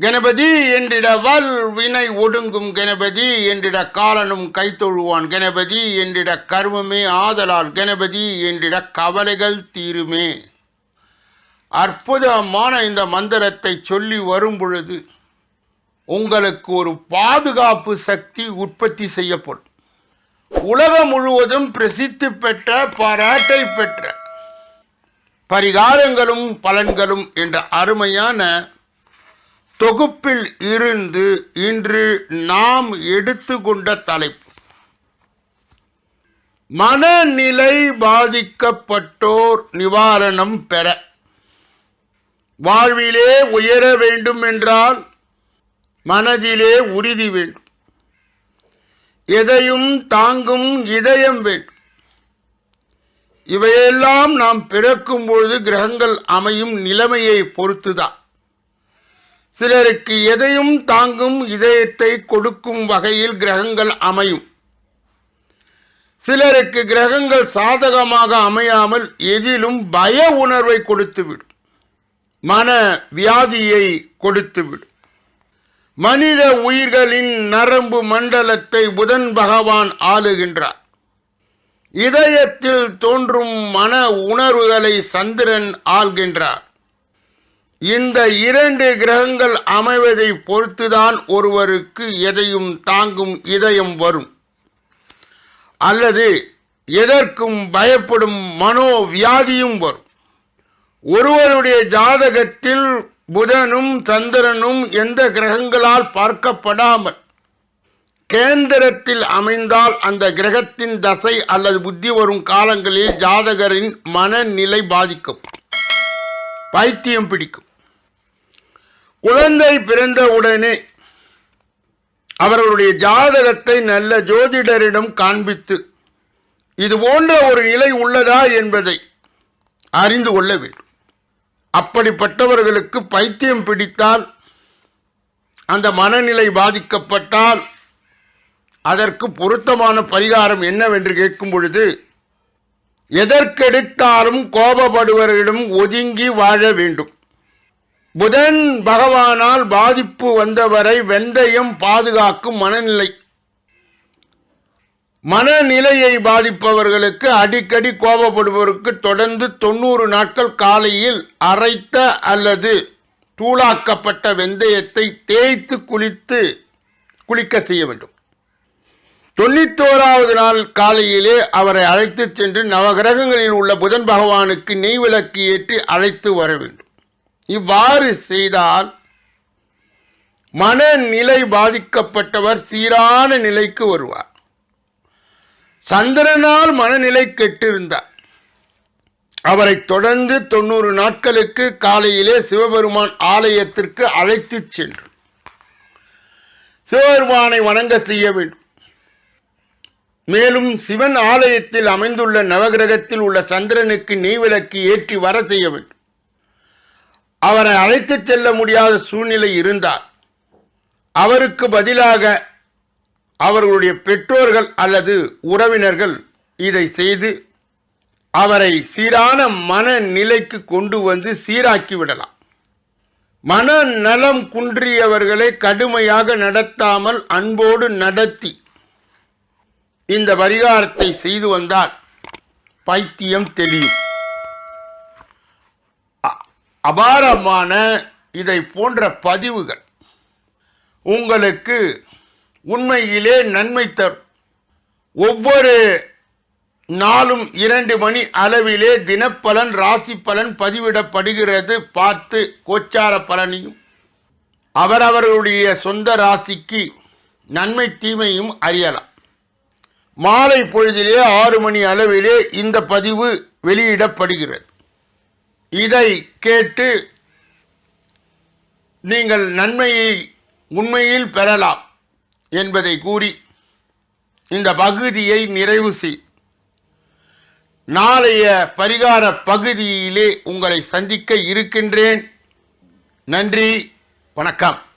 கணபதி என்றிட வல் வினை ஒடுங்கும் கணபதி என்றிட காலனும் கைத்தொழுவான் கணபதி என்றிட கர்மமே ஆதலால் கணபதி என்றிட கவலைகள் தீருமே. அற்புதமான இந்த மந்திரத்தை சொல்லி வரும் பொழுது உங்களுக்கு ஒரு பாதுகாப்பு சக்தி உற்பத்தி செய்யப்படும். உலகம் முழுவதும் பிரசித்தி பெற்ற பாராட்டை பெற்ற பரிகாரங்களும் பலன்களும் என்ற அருமையான தொகுப்பில் இருந்து இன்று நாம் எடுத்துக்கொண்ட தலைப்பு. மனநிலை பாதிக்கப்பட்டோர் நிவாரணம் பெற. வாழ்விலே உயர வேண்டும் என்றால் மனதிலே உறுதி வேண்டும். எதையும் தாங்கும் இதயம் வேண்டும். இவையெல்லாம் நாம் பிறக்கும் பொழுது கிரகங்கள் அமையும் நிலைமையை பொறுத்துதான். சிலருக்கு எதையும் தாங்கும் இதயத்தை கொடுக்கும் வகையில் கிரகங்கள் அமையும். சிலருக்கு கிரகங்கள் சாதகமாக அமையாமல் எதிலும் பய உணர்வை கொடுத்துவிடும். மன வியாதியை கொடுத்துவிடும். மனித உயிர்களின் நரம்பு மண்டலத்தை புதன் பகவான் ஆளுகின்றார். இதயத்தில் தோன்றும் மன உணர்வுகளை சந்திரன் ஆள்கின்றார். இந்த இரண்டு கிரகங்கள் அமைவதை பொறுத்துதான் ஒருவருக்கு எதையும் தாங்கும் இதயம் வரும். அல்லது எதற்கும் பயப்படும் மனோவியாதியும் வரும். ஒருவருடைய ஜாதகத்தில் புதனும் சந்திரனும் எந்த கிரகங்களால் பார்க்கப்படாமல் கேந்திரத்தில் அமைந்தால் அந்த கிரகத்தின் தசை அல்லது புத்தி வரும் காலங்களில் ஜாதகரின் மனநிலை பாதிக்கும். பைத்தியம் பிடிக்கும். குழந்தை பிறந்தவுடனே அவர்களுடைய ஜாதகத்தை நல்ல ஜோதிடரிடம் காண்பித்து இது போன்ற ஒரு நிலை உள்ளதா என்பதை அறிந்து கொள்ள வேண்டும். அப்படிப்பட்டவர்களுக்கு பைத்தியம் பிடித்தால் அந்த மனநிலை பாதிக்கப்பட்டால் அதற்கு பொருத்தமான பரிகாரம் என்னவென்று கேட்கும் பொழுது எதற்கெடுத்தாலும் கோபப்படுவர்களிடம் ஒதுங்கி வாழ வேண்டும். புதன் பகவானால் பாதிப்பு வந்தவரை வெந்தயம் பாதுகாக்கும் மனநிலை. மனநிலையை பாதிப்பவர்களுக்கு அடிக்கடி கோபப்படுபவருக்கு தொடர்ந்து தொண்ணூறு நாட்கள் காலையில் அரைத்த அல்லது தூளாக்கப்பட்ட வெந்தயத்தை தேய்த்து குளித்து குளிக்க செய்ய வேண்டும். தொண்ணூத்தோராவது நாள் காலையிலே அவரை அழைத்து சென்று நவகிரகங்களில் உள்ள புதன் பகவானுக்கு நெய் விளக்கு ஏற்றி அழைத்து வர வேண்டும். இவ்வாறு செய்தால் மனநிலை பாதிக்கப்பட்டவர் சீரான நிலைக்கு வருவார். சந்திரனால் மனநிலை கெட்டிருந்தார். அவரை தொடர்ந்து தொண்ணூறு நாட்களுக்கு காலையிலே சிவபெருமான் ஆலயத்திற்கு அழைத்துச் சென்று சிவபெருமானை வணங்க செய்ய வேண்டும். மேலும் சிவன் ஆலயத்தில் அமைந்துள்ள நவகிரகத்தில் உள்ள சந்திரனுக்கு நெய்விளக்கு ஏற்றி வர செய்ய வேண்டும். அவரை அழைத்து செல்ல முடியாத சூழ்நிலை இருந்தால் அவருக்கு பதிலாக அவர்களுடைய பெற்றோர்கள் அல்லது உறவினர்கள் இதை செய்து அவரை சீரான மனநிலைக்கு கொண்டு வந்து சீராக்கி விடலாம். மனநலம் குன்றியவர்களை கடுமையாக நடத்தாமல் அன்போடு நடத்தி இந்த பரிகாரத்தை செய்து வந்தால் பைத்தியம் தெளியும். அபாரமான இதை போன்ற பதிவுகள் உங்களுக்கு உண்மையிலே நன்மை தரும். ஒவ்வொரு நாளும் இரண்டு மணி அளவிலே தினப்பலன் ராசி பலன் பதிவிடப்படுகிறது. பார்த்து கோச்சார பலனையும் அவரவர்களுடைய சொந்த ராசிக்கு நன்மை தீமையும் அறியலாம். மாலை பொழுதிலே ஆறு மணி அளவிலே இந்த பதிவு வெளியிடப்படுகிறது. இதை கேட்டு நீங்கள் நன்மையை உண்மையில் பெறலாம் என்பதை கூறி இந்த பகுதியை நிறைவு செய். நாளைய பரிகார பகுதியிலே உங்களை சந்திக்க இருக்கின்றேன். நன்றி வணக்கம்.